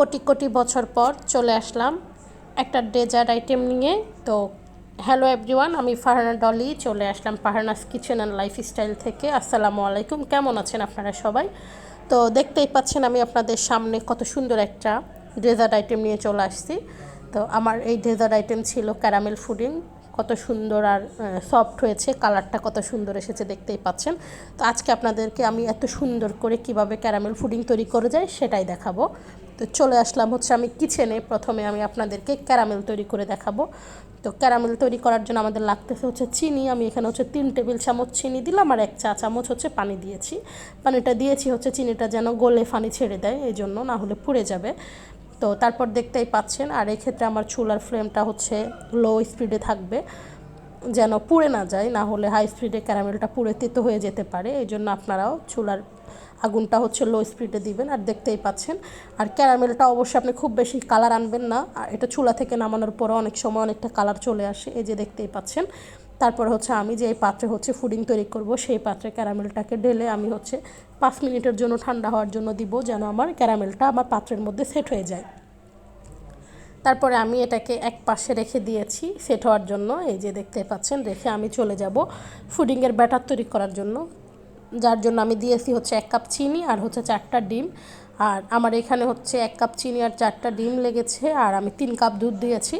কোটি কোটি বছর পর চলে আসলাম একটা ডেজার্ট আইটেম নিয়ে। তো হ্যালো এভরিওয়ান, আমি ফারহানা ডলি, চলে আসলাম ফারহানাস কিচেন অ্যান্ড লাইফস্টাইল থেকে। আসসালামু আলাইকুম, কেমন আছেন আপনারা সবাই? তো দেখতেই পাচ্ছেন আমি আপনাদের সামনে কত সুন্দর একটা ডেজার্ট আইটেম নিয়ে চলে আসছি। তো আমার এই ডেজার্ট আইটেম ছিল ক্যারামেল ফুডিং কত সুন্দর আর সফট হয়েছে কালারটা কত সুন্দর এসেছে দেখতেই পাচ্ছেন। তো আজকে আপনাদেরকে আমি এত সুন্দর করে কীভাবে ক্যারামেল ফুডিং তৈরি করে যায় সেটাই দেখাবো। তো চলে আসলাম হচ্ছে আমি কিচেনে প্রথমে আমি আপনাদেরকে ক্যারামেল তৈরি করে দেখাবো। তো ক্যারামেল তৈরি করার জন্য আমাদের লাগতেছে হচ্ছে চিনি, আমি এখানে হচ্ছে তিন টেবিল চামচ চিনি দিলাম আর এক চা চামচ হচ্ছে পানি দিয়েছি। পানিটা দিয়েছি হচ্ছে চিনিটা যেন গলে ফানি ছেড়ে দেয় এই জন্য না হলে পুড়ে যাবে। তো তারপর দেখতেই পাচ্ছেন, আর এই ক্ষেত্রে আমার চুলার ফ্লেমটা হচ্ছে লো স্পিডে থাকবে, যেন পুড়ে না যায়, না হলে হাই স্পিডে ক্যারামেলটা পুড়ে তেতো হয়ে যেতে পারে, এই জন্য আপনারাও চুলার আগুনটা হচ্ছে লো স্পিডে দিবেন, আর দেখতেই পাচ্ছেন। আর ক্যারামেলটা অবশ্যই আপনি খুব বেশি কালার আনবেন না, আর এটা চুলা থেকে নামানোর পরে অনেক সময় অনেকটা কালার চলে আসে, এই যে দেখতেই পাচ্ছেন। তারপর হচ্ছে আমি যে পাত্রে হচ্ছে ফুডিং তৈরি করব, সেই পাত্রে ক্যারামেলটাকে ঢেলে আমি হচ্ছে পাঁচ মিনিটের জন্য ঠান্ডা হওয়ার জন্য দিব যেন আমার ক্যারামেলটা আমার পাত্রের মধ্যে সেট হয়ে যায়। তারপরে আমি এটাকে এক পাশে রেখে দিয়েছি সেট হওয়ার জন্য, এই যে দেখতে পাচ্ছেন, রেখে আমি চলে যাব ফুডিংয়ের ব্যাটার তৈরি করার জন্য। যার জন্য আমি দিয়েছি হচ্ছে এক কাপ চিনি আর হচ্ছে চারটা ডিম। আর আমার এখানে হচ্ছে এক কাপ চিনি আর চারটা ডিম লেগেছে, আর আমি তিন কাপ দুধ দিয়েছি।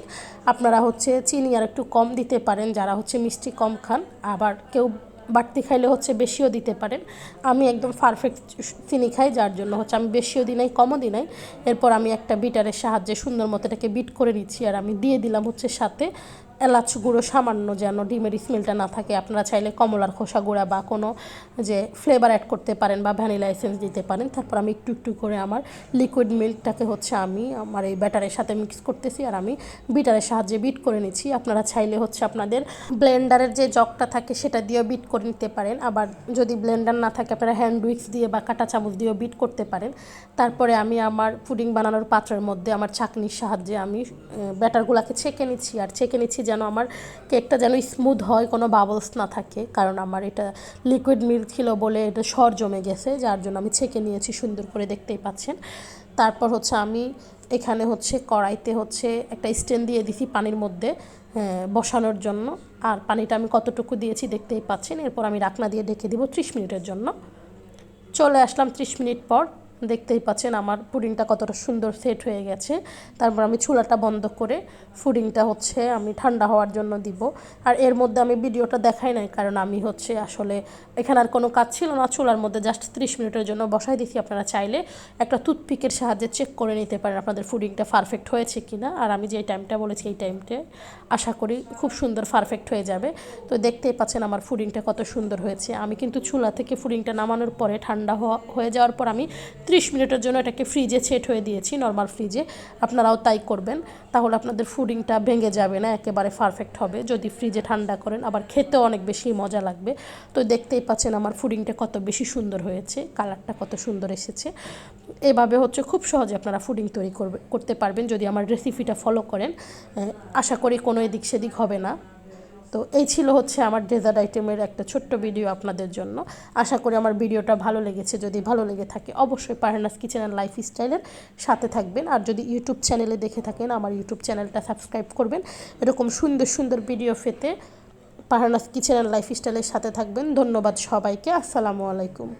আপনারা হচ্ছে চিনি আর একটু কম দিতে পারেন, যারা হচ্ছে মিষ্টি কম খান। আবার কেউ বাড়তি খাইলে হচ্ছে বেশিও দিতে পারেন। আমি একদম পারফেক্ট চিনি খাই, যার জন্য হচ্ছে আমি বেশিও দিই নাই, কমও দিই নাই। এরপর আমি একটা বিটারের সাহায্যে সুন্দর মতো এটাকে বিট করে নিচ্ছি, আর আমি দিয়ে দিলাম হচ্ছে সাথে এলাচ গুঁড়ো সামান্য যেন ডিমের স্মেলটা না থাকে। আপনারা চাইলে কমলার খোসা গুঁড়া বা কোনো যে ফ্লেভার অ্যাড করতে পারেন বা ভ্যানিলা এসেন্স দিতে পারেন। তারপর আমি একটু একটু করে আমার লিকুইড মিল্কটাকে হচ্ছে আমি আমার এই ব্যাটারের সাথে মিক্স করতেছি আর আমি বিটারের সাহায্যে বিট করে নিচ্ছি। আপনারা চাইলে হচ্ছে আপনাদের ব্লেন্ডারের যে জগটা থাকে সেটা দিয়েও বিট করে নিতে পারেন। আবার যদি ব্লেন্ডার না থাকে, আপনারা হ্যান্ড উইক্স দিয়ে বা কাটা চামচ দিয়েও বিট করতে পারেন। তারপরে আমি আমার পুডিং বানানোর পাত্রের মধ্যে আমার চাকনির সাহায্যে আমি ব্যাটারগুলোকে ছেঁকে নিচ্ছি। আর ছেঁকে নিচ্ছি যেন আমার কেকটা যেন স্মুথ হয়, কোনো বাবলস না থাকে। কারণ আমার এটা লিকুইড মিল্ক ছিল বলে এটা সর জমে গেছে, যার জন্য আমি ছেঁকে নিয়েছি সুন্দর করে, দেখতেই পাচ্ছেন। তারপর হচ্ছে আমি এখানে হচ্ছে কড়াইতে হচ্ছে একটা স্ট্যান্ড দিয়ে দিছি পানির মধ্যে বসানোর জন্য। আর পানিটা আমি কতটুকু দিয়েছি দেখতেই পাচ্ছেন। এরপর আমি রাখনা দিয়ে ঢেকে দিব ত্রিশ মিনিটের জন্য। চলে আসলাম ত্রিশ মিনিট পর। দেখতেই পাচ্ছেন আমার পুডিংটা কতটা সুন্দর সেট হয়ে গেছে। তারপর আমি চুলাটা বন্ধ করে ফুডিংটা হচ্ছে আমি ঠান্ডা হওয়ার জন্য দিব। আর এর মধ্যে আমি ভিডিওটা দেখাই নাই, কারণ আমি হচ্ছে আসলে এখানে আর কোনো কাজ ছিল না। চুলার মধ্যে জাস্ট ত্রিশ মিনিটের জন্য বসাই দিচ্ছি আপনারা চাইলে একটা টুথপিকের সাহায্যে চেক করে নিতে পারেন আপনাদের ফুডিংটা পারফেক্ট হয়েছে কি না আর আমি যে টাইমটা বলেছি, এই টাইমটা আশা করি খুব সুন্দর পারফেক্ট হয়ে যাবে। তো দেখতেই পাচ্ছেন আমার ফুডিংটা কত সুন্দর হয়েছে। আমি কিন্তু চুলা থেকে ফুডিংটা নামানোর পরে ঠান্ডা হয়ে যাওয়ার পর আমি ত্রিশ মিনিটের জন্য এটাকে ফ্রিজে সেট হয়ে দিয়েছি নর্মাল ফ্রিজে আপনারাও তাই করবেন। তাহলে আপনাদের ফুডিংটা ভেঙে যাবে না, একেবারে পারফেক্ট হবে। যদি ফ্রিজে ঠান্ডা করেন, আবার খেতেও অনেক বেশি মজা লাগবে। তো দেখতেই পাচ্ছেন আমার ফুডিংটা কত বেশি সুন্দর হয়েছে কালারটা কত সুন্দর এসেছে। এভাবে হচ্ছে খুব সহজে আপনারা ফুডিং তৈরি করবে, করতে পারবেন। যদি আমার রেসিপিটা ফলো করেন আশা করি কোনো এদিক সেদিক হবে না। তো এই ছিল হচ্ছে আমার ডেজার্ট আইটেমের একটা ছোট্ট ভিডিও আপনাদের জন্য। আশা করি আমার ভিডিওটা ভালো লেগেছে। যদি ভালো লেগে থাকে, অবশ্যই পারেনাস কিচেন অ্যান্ড লাইফ স্টাইলের সাথে থাকবেন। আর যদি ইউটিউব চ্যানেলে দেখে থাকেন, আমার ইউটিউব চ্যানেলটা সাবস্ক্রাইব করবেন। এরকম সুন্দর সুন্দর ভিডিও পেতে পাহানাস কিচেন অ্যান্ড লাইফ স্টাইলের সাথে থাকবেন। ধন্যবাদ সবাইকে। আসসালামু আলাইকুম।